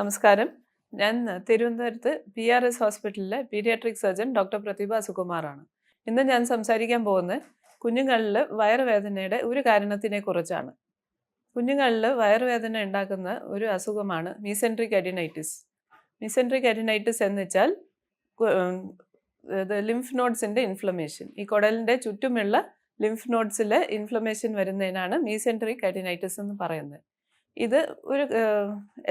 നമസ്കാരം. ഞാൻ തിരുവനന്തപുരത്ത് പി ആർ എസ് ഹോസ്പിറ്റലിലെ പീഡിയാട്രിക് സർജൻ ഡോക്ടർ പ്രതിഭ സുകുമാറാണ്. ഇന്ന് ഞാൻ സംസാരിക്കാൻ പോകുന്നത് കുഞ്ഞുങ്ങളിൽ വയറുവേദനയുടെ ഒരു കാരണത്തിനെ കുറിച്ചാണ്. കുഞ്ഞുങ്ങളിൽ വയറുവേദന ഉണ്ടാക്കുന്ന ഒരു അസുഖമാണ് മീസെൻട്രിക് അഡിനൈറ്റിസ്. മീസെൻട്രിക് അഡിനൈറ്റിസ് എന്ന് വെച്ചാൽ ലിംഫ് നോഡ്സിന്റെ ഇൻഫ്ലമേഷൻ ഈ കുടലിന്റെ ചുറ്റുമുള്ള ലിംഫ് നോഡ്സിലെ ഇൻഫ്ലമേഷൻ വരുന്നതിനാണ് മീസെൻട്രിക് അഡിനൈറ്റിസ് എന്ന് പറയുന്നത്. ഇത് ഒരു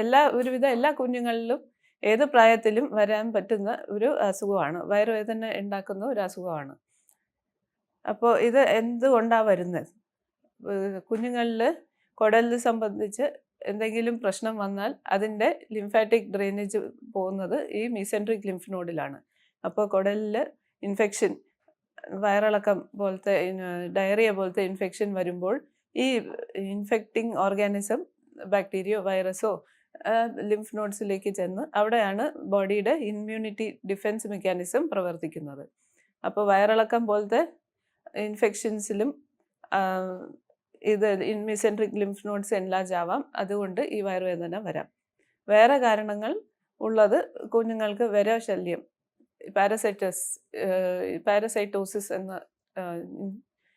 എല്ലാ ഒരുവിധ എല്ലാ കുഞ്ഞുങ്ങളിലും ഏത് പ്രായത്തിലും വരാൻ പറ്റുന്ന ഒരു അസുഖമാണ്. വയറുവേദന ഉണ്ടാക്കുന്ന ഒരു അസുഖമാണ്. അപ്പോൾ ഇത് എന്തുകൊണ്ടാണ് വരുന്നത്? കുഞ്ഞുങ്ങളിൽ കുടലിൽ സംബന്ധിച്ച് എന്തെങ്കിലും പ്രശ്നം വന്നാൽ അതിന്റെ ലിംഫാറ്റിക് ഡ്രെയിനേജ് പോകുന്നത് ഈ മീസെൻട്രിക് ലിംഫ് നോഡിലാണ്. അപ്പോൾ കുടലിൽ ഇൻഫെക്ഷൻ വയറിളക്കം പോലത്തെ ഡയറിയ പോലത്തെ ഇൻഫെക്ഷൻ വരുമ്പോൾ ഈ ഇൻഫെക്റ്റിംഗ് ഓർഗാനിസം ബാക്ടീരിയോ വൈറസോ ലിംഫ് നോഡ്സിലേക്ക് ചെന്ന് അവിടെയാണ് ബോഡിയുടെ ഇമ്മ്യൂണിറ്റി ഡിഫെൻസ് മെക്കാനിസം പ്രവർത്തിക്കുന്നത്. അപ്പോൾ വയറിളക്കം പോലത്തെ ഇൻഫെക്ഷൻസിലും ഇത് ഇൻമിസെൻട്രിക് ലിംഫ് നോഡ്സ് എൻലാജ് ആവാം. അതുകൊണ്ട് ഈ വയറുവേദന വരാം. വേറെ കാരണങ്ങൾ ഉള്ളത് കുഞ്ഞുങ്ങൾക്ക് വരശല്യം പാരസൈറ്റസ് പാരസൈറ്റോസിസ് എന്ന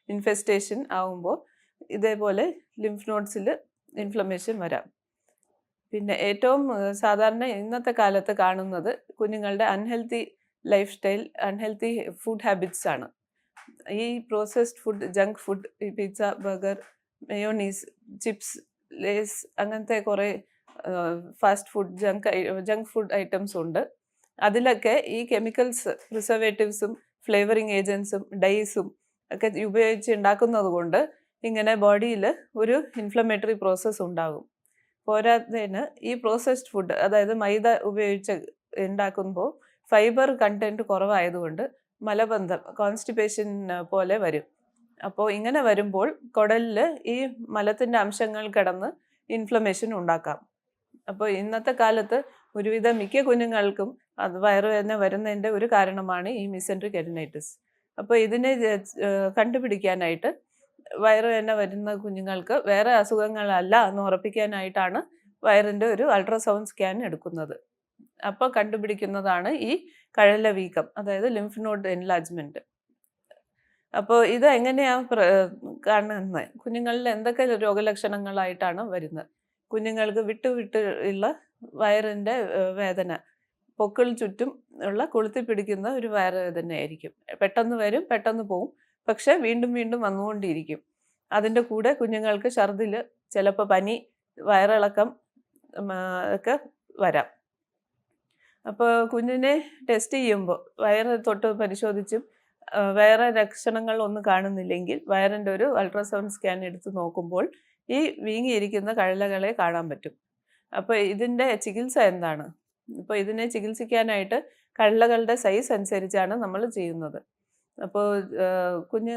ഇൻഫെസ്റ്റേഷൻ ആവുമ്പോൾ ഇതേപോലെ ലിംഫ് നോഡ്സിൽ ഇൻഫ്ലമേഷൻ വരാം. പിന്നെ ഏറ്റവും സാധാരണ ഇന്നത്തെ കാലത്ത് കാണുന്നത് കുഞ്ഞുങ്ങളുടെ unhealthy life style unhealthy food habits ആണ്. ഈ പ്രോസസ്ഡ് ഫുഡ് ജങ്ക് ഫുഡ് ഈ pizza burger mayonnaise chips Lays അങ്ങനത്തെ കുറേ fast food junk junk food items ഉണ്ട്. അതിലൊക്കെ ഈ കെമിക്കൽസ് പ്രിസർവേറ്റീവ്സും ഫ്ലേവറിങ് ഏജൻസും ഡൈസും ഒക്കെ ഉപയോഗിച്ച് ഉണ്ടാക്കുന്നത് കൊണ്ട് ഇങ്ങനെ ബോഡിയിൽ ഒരു ഇൻഫ്ലമേറ്ററി പ്രോസസ്സ് ഉണ്ടാകും. പോരാത്തതിന് ഈ പ്രോസസ്ഡ് ഫുഡ് അതായത് മൈദ ഉപയോഗിച്ച് ഉണ്ടാക്കുമ്പോൾ ഫൈബർ കണ്ടന്റ് കുറവായതുകൊണ്ട് മലബന്ധം കോൺസ്റ്റിപ്പേഷൻ പോലെ വരും. അപ്പോൾ ഇങ്ങനെ വരുമ്പോൾ കുടലിൽ ഈ മലത്തിന്റെ അംശങ്ങൾ കിടന്ന് ഇൻഫ്ലമേഷൻ ഉണ്ടാക്കാം. അപ്പോൾ ഇന്നത്തെ കാലത്ത് ഒരുവിധ മിക്ക കുഞ്ഞുങ്ങൾക്കും അത് വയറുവേദന വരുന്നതിന്റെ ഒരു കാരണമാണ് ഈ മിസെൻട്രിക് എഡിനൈറ്റിസ് അപ്പോൾ ഇതിനെ കണ്ടുപിടിക്കാനായിട്ട് വയറുവേദന വരുന്ന കുഞ്ഞുങ്ങൾക്ക് വേറെ അസുഖങ്ങളല്ല എന്ന് ഉറപ്പിക്കാനായിട്ടാണ് വയറിന്റെ ഒരു അൾട്രാസൗണ്ട് സ്കാൻ എടുക്കുന്നത്. അപ്പോൾ കണ്ടുപിടിക്കുന്നതാണ് ഈ കഴല വീക്കം അതായത് ലിംഫ് നോഡ് എൻലാജ്മെന്റ് അപ്പോൾ ഇത് എങ്ങനെയാണ് കാണുന്നത്? കുഞ്ഞുങ്ങളിൽ എന്തൊക്കെ രോഗലക്ഷണങ്ങളായിട്ടാണ് വരുന്നത്? കുഞ്ഞുങ്ങൾക്ക് വിട്ടു വിട്ട് ഉള്ള വയറിന്റെ വേദന പൊക്കിൾ ചുറ്റും ഉള്ള കൊളുത്തി പിടിക്കുന്ന ഒരു വയറുവേദനയായിരിക്കും പെട്ടെന്ന് വരും പെട്ടെന്ന് പോവും. പക്ഷെ വീണ്ടും വീണ്ടും വന്നുകൊണ്ടിരിക്കും. അതിന്റെ കൂടെ കുഞ്ഞുങ്ങൾക്ക് ഛർദിൽ ചിലപ്പോൾ പനി വയറിളക്കം ഒക്കെ വരാം. അപ്പോൾ കുഞ്ഞിനെ ടെസ്റ്റ് ചെയ്യുമ്പോൾ വയറ് തൊട്ട് പരിശോധിച്ചും വേറെ ലക്ഷണങ്ങൾ ഒന്നും കാണുന്നില്ലെങ്കിൽ വയറിന്റെ ഒരു അൾട്രാസൗണ്ട് സ്കാൻ എടുത്ത് നോക്കുമ്പോൾ ഈ വീങ്ങിയിരിക്കുന്ന കഴലകളെ കാണാൻ പറ്റും. അപ്പോൾ ഇതിന്റെ ചികിത്സ എന്താണ്? ഇപ്പോൾ ഇതിനെ ചികിത്സിക്കാനായിട്ട് കഴലകളുടെ സൈസ് അനുസരിച്ചാണ് നമ്മൾ ചെയ്യുന്നത്. അപ്പോൾ കുഞ്ഞ്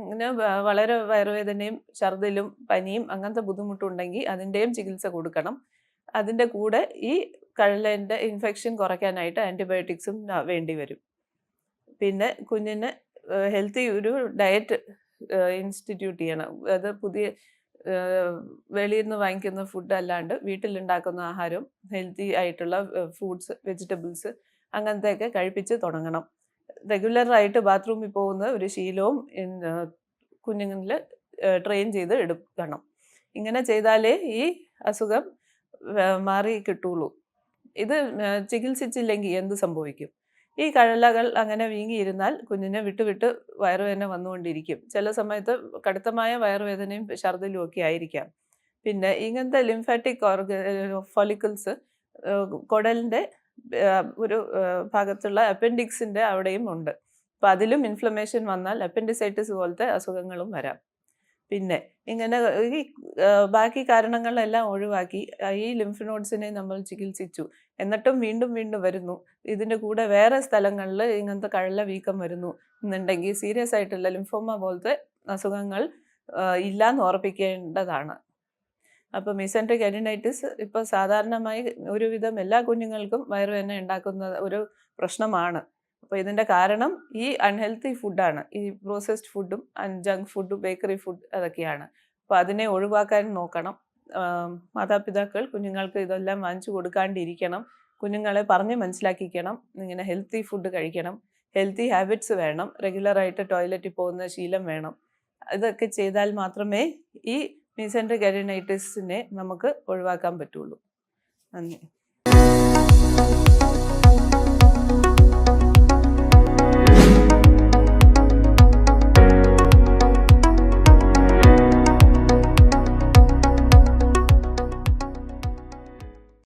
ഇങ്ങനെ വളരെ വയറുവേദനയും ഛർദിലും പനിയും അങ്ങനത്തെ ബുദ്ധിമുട്ടുണ്ടെങ്കിൽ അതിന്റെയും ചികിത്സ കൊടുക്കണം. അതിന്റെ കൂടെ ഈ കള്ളന്റെ ഇൻഫെക്ഷൻ കുറയ്ക്കാനായിട്ട് ആന്റിബയോട്ടിക്സും വേണ്ടി വരും. പിന്നെ കുഞ്ഞിന് ഹെൽത്തി ഒരു ഡയറ്റ് ഇൻസ്റ്റിറ്റ്യൂട്ട് ചെയ്യണം. അത് പുതിയ വെളിയിൽ നിന്ന് വാങ്ങിക്കുന്ന ഫുഡ് അല്ലാണ്ട് വീട്ടിലുണ്ടാക്കുന്ന ആഹാരം ഹെൽത്തി ആയിട്ടുള്ള ഫ്രൂട്ട്സ് വെജിറ്റബിൾസ് അങ്ങനത്തെയൊക്കെ കഴിപ്പിച്ച് തുടങ്ങണം. റെഗുലറായിട്ട് ബാത്റൂമിൽ പോകുന്ന ഒരു ശീലവും കുഞ്ഞുങ്ങളിൽ ട്രെയിൻ ചെയ്ത് എടുക്കണം. ഇങ്ങനെ ചെയ്താലേ ഈ അസുഖം മാറി കിട്ടുള്ളൂ. ഇത് ചികിത്സിച്ചില്ലെങ്കിൽ എന്ത് സംഭവിക്കും? ഈ കഴലകൾ അങ്ങനെ വീങ്ങിയിരുന്നാൽ കുഞ്ഞിനെ വിട്ടുവിട്ട് വിട്ട് വയറുവേദന വന്നുകൊണ്ടിരിക്കും. ചില സമയത്ത് കടുത്തമായ വയറുവേദനയും ഛർദിലും ഒക്കെ ആയിരിക്കാം. പിന്നെ ഇങ്ങനത്തെ ലിംഫാറ്റിക് ഓർഗ ഫോളിക്കിൾസ് കുടലിന്റെ ഒരു ഭാഗത്തുള്ള അപ്പൻഡിക്സിന്റെ അവിടെയും ഉണ്ട്. അപ്പം അതിലും ഇൻഫ്ലമേഷൻ വന്നാൽ അപ്പൻഡിസൈറ്റിസ് പോലത്തെ അസുഖങ്ങളും വരാം. പിന്നെ ഇങ്ങനെ ഈ ബാക്കി കാരണങ്ങളെല്ലാം ഒഴിവാക്കി ഈ ലിംഫ് നോഡ്സിനെ നമ്മൾ ചികിത്സിച്ചു. എന്നിട്ടും വീണ്ടും വീണ്ടും വരുന്നു. ഇതിന്റെ കൂടെ വേറെ സ്ഥലങ്ങളിൽ ഇങ്ങനത്തെ കഴല വീക്കം വരുന്നു. എന്നുണ്ടെങ്കിൽ സീരിയസ് ആയിട്ടുള്ള ലിംഫോമ പോലത്തെ അസുഖങ്ങൾ ഇല്ലയെന്ന് ഉറപ്പിക്കേണ്ടതാണ്. അപ്പോൾ മിസെൻട്രിക് അഡിനൈറ്റിസ് ഇപ്പോൾ സാധാരണമായി ഒരുവിധം എല്ലാ കുഞ്ഞുങ്ങൾക്കും വയറുവേദന ഉണ്ടാക്കുന്ന ഒരു പ്രശ്നമാണ്. അപ്പോൾ ഇതിന്റെ കാരണം ഈ അൺഹെൽത്തി ഫുഡാണ് ഈ പ്രോസസ്ഡ് ഫുഡും ജങ്ക് ഫുഡും ബേക്കറി ഫുഡ് അതൊക്കെയാണ്. അപ്പോൾ അതിനെ ഒഴിവാക്കാൻ നോക്കണം. മാതാപിതാക്കൾ കുഞ്ഞുങ്ങൾക്ക് ഇതെല്ലാം വാങ്ങിച്ചു കൊടുക്കാണ്ടിരിക്കണം. കുഞ്ഞുങ്ങളെ പറഞ്ഞ് മനസ്സിലാക്കിക്കണം. ഇങ്ങനെ ഹെൽത്തി ഫുഡ് കഴിക്കണം. ഹെൽത്തി ഹാബിറ്റ്സ് വേണം. റെഗുലറായിട്ട് ടോയ്ലറ്റിൽ പോകുന്ന ശീലം വേണം. ഇതൊക്കെ ചെയ്താൽ മാത്രമേ ഈ മീസെൻട്രിക് അരിനൈറ്റിസിനെ നമുക്ക് ഒഴിവാക്കാൻ പറ്റുള്ളൂ. നന്ദി.